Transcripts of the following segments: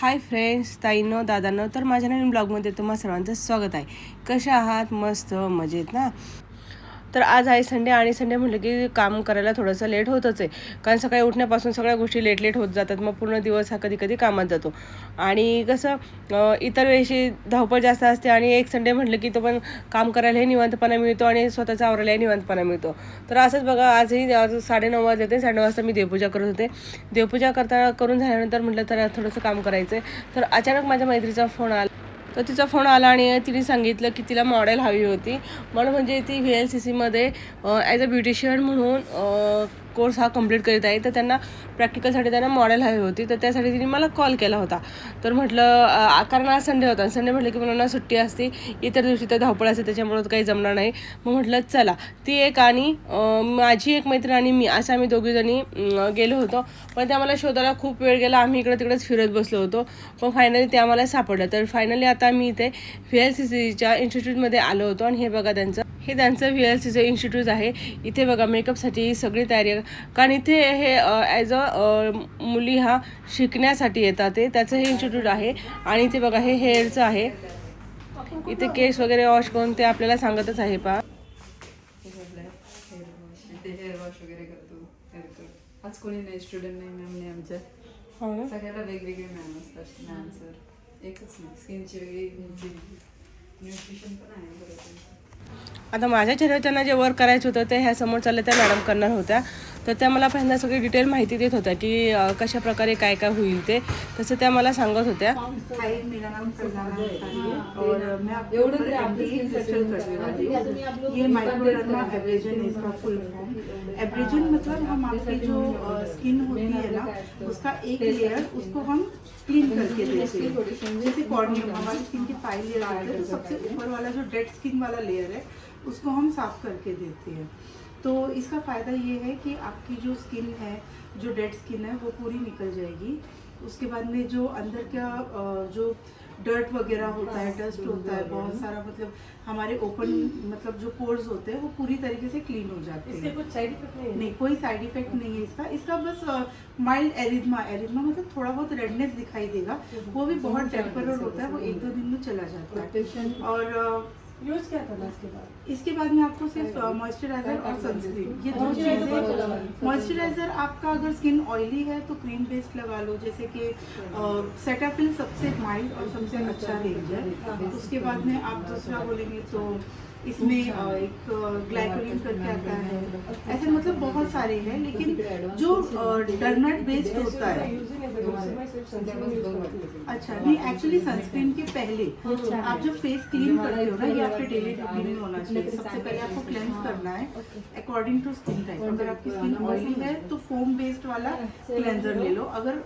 Hi friends ताईंनो दादानो तर माझ्या नवीन ब्लॉगमध्ये तुम्हा सर्वांचं स्वागत आहे. कशा आहात? मस्त मजेत ना? तर आज आहे संडे आणि संडे म्हटलं की काम करायला थोडंसं लेट होतच आहे. कारण सकाळी उठण्यापासून सगळ्या गोष्टी लेट लेट होत जातात. मग पूर्ण दिवस हा कधी कधी कामात जातो. आणि कसं इतर वेळेशी धावपळ जास्त असते आणि एक संडे म्हटलं की तो पण काम करायलाही निवांतपणा मिळतो आणि स्वतःचा आवरायलाही निवांतपणा मिळतो. तर असंच बघा आजही आज साडेनऊ वाजले होते. साडेनऊ वाजता मी देवपूजा करत होते. देवपूजा करता करून झाल्यानंतर म्हटलं तर थोडंसं काम करायचं आहे तर अचानक माझ्या मैत्रीचा फोन आला. तर तिचा फोन आला आणि तिने सांगितलं की तिला मॉडेल हवी होती. म्हणून म्हणजे ती व्ही एल सी सीमध्ये ॲज अ ब्युटिशियन म्हणून कोर्स हा कंप्लीट करीत आहे तर त्यांना प्रॅक्टिकलसाठी त्यांना मॉडेल हवी होती तर त्यासाठी तिने मला कॉल केला होता. तर म्हटलं कारण आज संडे होता संडे म्हटलं की मुलांना सुट्टी असते इतर दिवशी तर धावपळ असते त्याच्यामुळं काही जमणार नाही. मग म्हटलं चला ती एक आणि माझी एक मैत्रीण आणि मी असं आम्ही दोघीजणी गेलो होतो. पण त्या मला शोधायला खूप वेळ गेला आम्ही इकडं तिकडेच फिरत बसलो होतो. पण फायनली ते आम्हाला सापडलं. तर फायनली आता मी इथे व्ही एल सी सीच्या इन्स्टिट्यूटमध्ये आलो होतो आणि हे बघा त्यांचं हे त्यांचं व्ही एल सीचं इन्स्टिट्यूट आहे. इथे बघा मेकअपसाठी सगळी तयारी कारण इथे हे ॲज अ मुली हा शिकण्यासाठी येतात ते त्याचं हे इन्स्टिट्यूट आहे. आणि इथे बघा हे हेअरचं आहे. इथे केस वगैरे वॉश करून ते आपल्याला सांगतच आहे पा ते हेअर वॉश वगैरे करतो हेअर कट आज कोणी नाही स्टुडंट नाही मॅम नाही आमच्या. हो सगळ्याला वेगवेगळे मॅम असतात मॅम सर एकच नाही स्किनची वेगळी न्यूट्रिशन पण आहे. आता माझ्या चेहऱ्यावर त्यांना जे वर्क करायचं होतं ते ह्या समोर चालले त्या मॅडम करणार होत्या. तर त्या मला पहिल्यांदा सगळी डिटेल माहिती देत होत्या की कशा प्रकारे काय काय होईल ते. तसं त्या मला सांगत होत्या. एब्रेजन इसका फुल फॉर्म एब्रेजन मतलब हम आपकी जो स्किन होती है। ना उसका एक लेयर उसको हम क्लीन करके देते हैं। जैसे कॉर्नियम हमारी स्किन के फाइव लेयर हैं सबसे ऊपर वाला जो डेड स्किन वाला लेयर है उसको हम साफ़ करके देते हैं। तो इसका फ़ायदा ये है कि आपकी जो स्किन है जो डेड स्किन है वो पूरी निकल जाएगी। उसके बाद में जो अंदर का जो डर्ट वगैरह होता है डस्ट होता है बहुत सारा मतलब हमारे ओपन मतलब जो पोर्स होते हैं वो पूरी तरीके से क्लीन हो जाते हैं। इसके कुछ साइड इफ़ेक्ट नाही नहीं कोई साइड इफ़ेक्ट नहीं है इसका। इसका बस माइल्ड एरिथमा एरिथमा मतलब थोड़ा बहुत रेडनेस दिखाई देगा। वो भी बहुत टेम्परर होता है वो एक दो दिन में चला जाता है। और यूज़ क्या करना इसके बाद? इसके बाद में आपको सिर्फ़ मॉइस्चराइजर और सनस्क्रीन ये दो चीज़ें मॉइस्चराइजर आपका अगर स्किन ऑयली है तो क्रीम बेस्ड लगा लो। जैसे कि सेटाफिल सबसे माइल्ड और सबसे अच्छा रेंज है। उसके बाद में आप दूसरा बोलेंगे तो इसमें एक ग्लाइकोलिन करके आता है। ऐसे मतलब बहुत सारे हैं लेकिन जो डरनट बेस्ड होता है। अच्छा नहीं एक्चुअली सनस्क्रीन के पहले आप जब फेस क्लीन करते हो ना ये आपके डेली रूटीन में होना चाहिए। सबसे पहले आपको क्लेंस करना है अकॉर्डिंग टू स्किन टाइप अगर आपकी स्किन ऑयली है तो फोम बेस्ड वाला क्लेंजर ले लो। अगर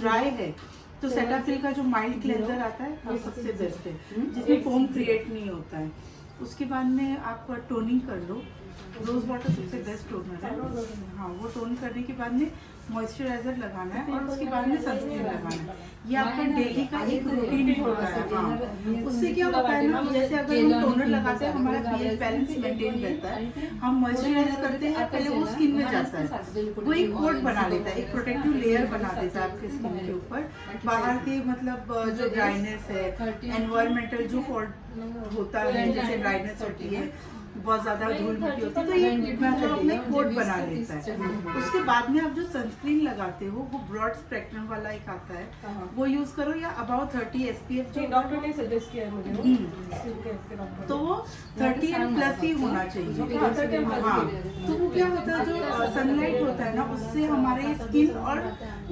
ड्राई है। तो सेटाफिल का जो माइल्ड क्लेंजर आता है वो सबसे बेस्ट है। जिसमें फोम क्रिएट नहीं होता है। उसके बाद में आप टोनिंग कर लो। रोज वाटर सबसे बेस्ट टोनर है हाँ वो टोन करने के बाद में मॉइस्चराइजर लगाना है और उसके बाद में सनस्क्रीन लगाना है। ये आपका डेली का एक रूटीन होता है हाँ। उससे क्या होता है ना जैसे अगर हम टोनर लगाते हैं हमारा पीएच बैलेंस मेंटेन रहता है। हम मॉइस्चराइज करते हैं पहले वो स्किन में जाता है। वो एक कोट बना लेता है एक प्रोटेक्टिव लेयर बना देता है आपके स्किन के ऊपर। बाहर के मतलब जो ड्राइनेस है एनवायरमेंटल जो फॉल्ट होता है जैसे ड्राइनेस होती है बहुत ज़्यादा धूल मिट्टी होती है तो ये अपने कोट बना लेता है। उसके बाद में आप जो सनस्क्रीन लगाते हो वो ब्रॉड स्पेक्ट्रम वाला एक आता है वो यूज़ करो या about thirty S P F जो डॉक्टर ने सजेस्ट किया है मुझे तो वो थर्टी एंड प्लस ही होना चाहिए। हाँ, 30 and plus हाँ ही। तो वो क्या होता है जो सनलाइट होता है। ना उससे हमारे स्किन और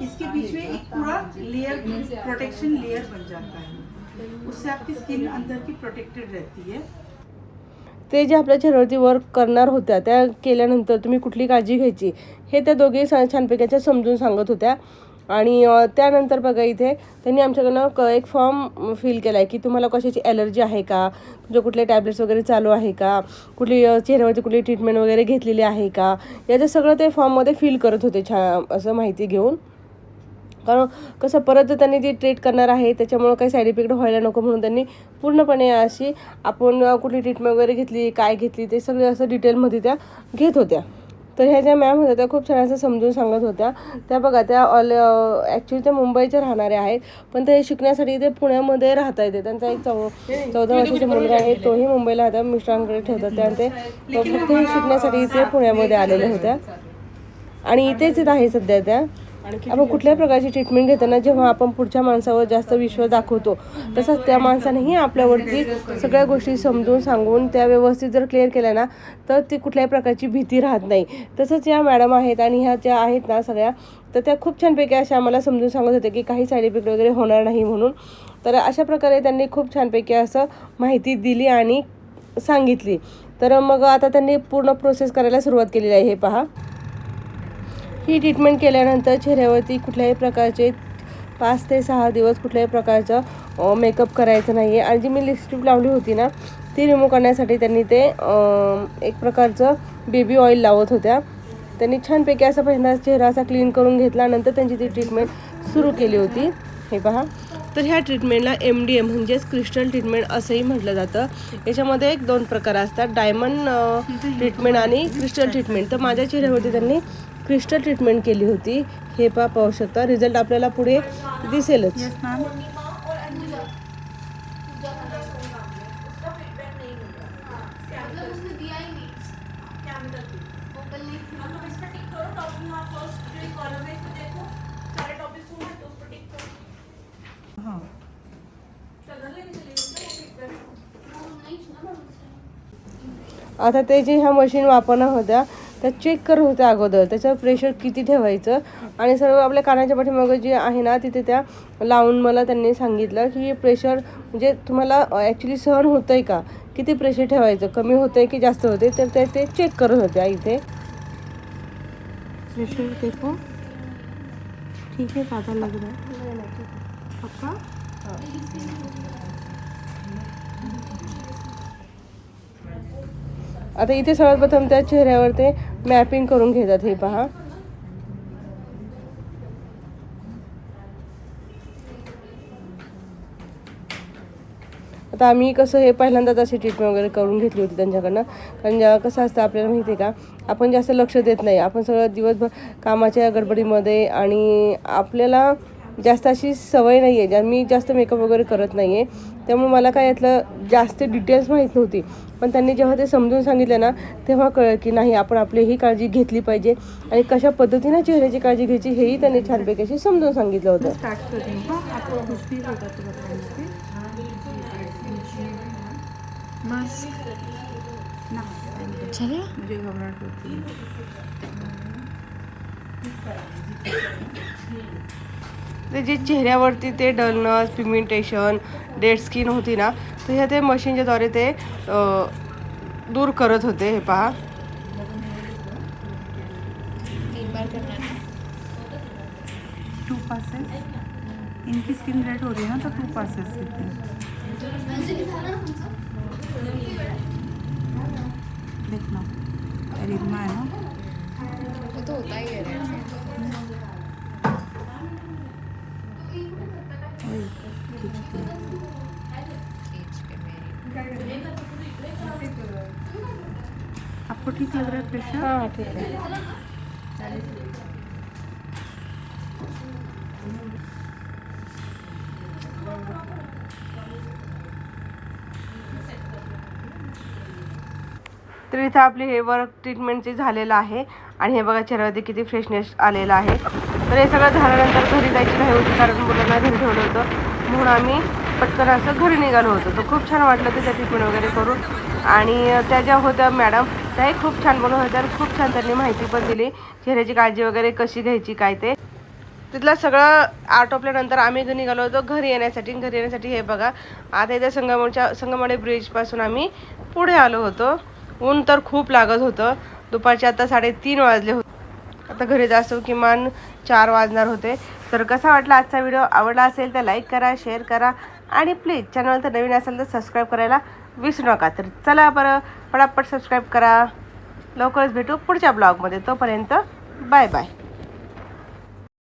इसके बीच में एक पूरा लेयर प्रोटेक्शन लेयर बन जाता है। उससे आपकी स्किन अंदर की प्रोटेक्टेड रहती है। ते जे आपल्या चेहऱ्यावरती वर्क करणार होत्या त्या केल्यानंतर तुम्ही कुठली काळजी घ्यायची? हे त्या दोघे छानपैकी छानपैकीच्या समजून सांगत होत्या. आणि त्यानंतर बघा इथे त्यांनी आमच्याकडनं क एक फॉर्म फिल केला आहे की तुम्हाला कशाची ॲलर्जी आहे का? तुमच्या कुठले टॅब्लेट्स वगैरे चालू आहे का? कुठली चेहऱ्यावरती कुठली ट्रीटमेंट वगैरे घेतलेली आहे का? याचं सगळं ते फॉर्ममध्ये फिल करत होते छान असं माहिती घेऊन. कारण कसं परत त्यांनी ती ट्रीट करणार आहे त्याच्यामुळं काही साईड इफेक्ट व्हायला नको म्हणून त्यांनी पूर्णपणे अशी आपण कुठली ट्रीटमेंट वगैरे घेतली काय घेतली ते सगळं असं डिटेलमध्ये त्या घेत होत्या. तर ह्या ज्या मॅम होत्या त्या खूप छान असं समजून सांगत होत्या. त्या बघा त्या ऑल ॲक्च्युली त्या मुंबईच्या राहणाऱ्या आहेत पण ते शिकण्यासाठी ते पुण्यामध्ये राहता येते त्यांचा एक चौ चौदा वर्षाचा मुलगा आहे तोही मुंबईला राहता मिस्टरांकडे ठेवतात. त्या ते फक्त शिकण्यासाठी इथे पुण्यामध्ये आलेल्या होत्या. आणि इथेच येत आहे सध्या त्या. आपण कुठल्याही प्रकारची ट्रीटमेंट घेताना जेव्हा आपण पुढच्या माणसावर जास्त विश्वास दाखवतो तसंच त्या माणसानेही आपल्यावरती सगळ्या गोष्टी समजून सांगून त्या व्यवस्थित जर क्लिअर केल्या ना तर ती कुठल्याही प्रकारची भीती राहत नाही. तसंच या मॅडम आहेत आणि ह्या ज्या आहेत ना सगळ्या तर त्या खूप छानपैकी अशा आम्हाला समजून सांगत होत्या की काही साईड इफेक्ट वगैरे होणार नाही म्हणून. तर अशा प्रकारे त्यांनी खूप छानपैकी असं माहिती दिली आणि सांगितली. तर मग आता त्यांनी पूर्ण प्रोसेस करायला सुरुवात केलेली आहे हे पहा. ही ट्रीटमेंट केल्यानंतर चेहऱ्यावरती कुठल्याही प्रकारचे पाच ते सहा दिवस कुठल्याही प्रकारचं मेकअप करायचं नाही आहे आणि जी मी लिपस्टिक लावली होती ना ती रिमूव्ह करण्यासाठी त्यांनी ते एक प्रकारचं बेबी ऑइल लावत होत्या. त्यांनी छानपैकी असा पहिल्यांदा चेहरा असा क्लीन करून घेतला. नंतर त्यांची ती ट्रीटमेंट सुरू केली होती. हे पहा. तर ह्या ट्रीटमेंटला एम डी एम म्हणजेच क्रिस्टल ट्रीटमेंट असंही म्हटलं जातं. याच्यामध्ये एक दोन प्रकार असतात. डायमंड ट्रीटमेंट आणि क्रिस्टल ट्रीटमेंट तर माझ्या चेहऱ्यावरती त्यांनी क्रिस्टल ट्रीटमेंट केली होती. हे पहा पाहू शकता. रिझल्ट आपल्याला पुढे दिसेलच. आता ते जे ह्या मशीन वापरणार होत्या त्या चेक करत होत्या अगोदर. त्याच्यावर प्रेशर किती ठेवायचं? आणि सर्व आपल्या कानाच्या पाठीमागं जे आहे ना तिथे त्या लावून मला त्यांनी सांगितलं की प्रेशर म्हणजे तुम्हाला ॲक्च्युली सहन होतं आहे का? किती प्रेशर ठेवायचं? कमी होतं आहे की जास्त होते तर ते ते चेक करत होत्या इथे प्रेशर देखो. ठीक है ज़्यादा लग रहा है. पक्का? आता इथे सर्वात प्रथम त्या चेहऱ्यावर ते मॅपिंग करून घेतात हे पहा. आता आम्ही कसं हे पहिल्यांदाच अशी ट्रीटमेंट वगैरे करून घेतली होती त्यांच्याकडनं. कारण ज्या कसं असतं आपल्याला माहिती आहे का आपण जास्त लक्ष देत नाही. आपण सगळं दिवसभर कामाच्या गडबडीमध्ये आणि आपल्याला जास्त अशी सवय नाही आहे ज्या मी जास्त मेकअप वगैरे करत नाही आहे त्यामुळे मला काय यातलं जास्त डिटेल्स माहीत नव्हती. पण त्यांनी जेव्हा ते समजून सांगितलं ना तेव्हा कळलं की नाही आपण आपली ही काळजी घेतली पाहिजे. आणि कशा पद्धतीने चेहऱ्याची काळजी घ्यायची हेही त्यांनी छानपैकी अशी समजून सांगितलं होतं. तो जे चेहऱ्यावरती ते डलनस पिगमेंटेशन डेड स्किन होती ना तर ह्या ते मशीनच्या द्वारे ते दूर करत होते हे पहा. टू पासेस इनकी स्किन रेड हो रही है ना तो टू पासेस हैं। देखना। एरिमा है ना? वो तो होता ही है वही खींचते हैं। खींच के मेरी आपको ठीक लग रहा है प्रेशर हाँ ठीक है तर इथं आपले हे वर्क ट्रीटमेंटचे झालेलं आहे आणि हे बघा चेहऱ्यावरती किती फ्रेशनेस आलेला आहे. तर हे सगळं झाल्यानंतर घरी जायची नाही होती कारण मुलांना घरी ठेवलं होतं. म्हणून आम्ही पटकन असं घरी निघालो होतो. तर खूप छान वाटलं त्याच्या टिफिन वगैरे करून. आणि त्या ज्या होत्या मॅडम त्याही खूप छान बोलत होत्या. आणि खूप छान त्यांनी माहिती पण दिली. चेहऱ्याची काळजी वगैरे कशी घ्यायची काय ते. तिथलं सगळं आटोपल्यानंतर आम्ही घरी निघालो होतो. घरी येण्यासाठी घरी येण्यासाठी हे बघा. आता इथे संगमच्या संगमवाडी ब्रिजपासून आम्ही पुढे आलो होतो. ऊन तर खूप लागत होतं. दुपारचे आता साडेतीन वाजले होते. आता घरी जास्त किमान चार वाजणार होते. तर कसा वाटला आजचा व्हिडिओ? आवडला असेल तर लाईक करा शेअर करा आणि प्लीज चॅनल तर नवीन असेल तर सबस्क्राईब करायला विसरू नका. तर चला बरं पटापट सबस्क्राईब करा. लवकरच भेटू पुढच्या ब्लॉगमध्ये तोपर्यंत बाय बाय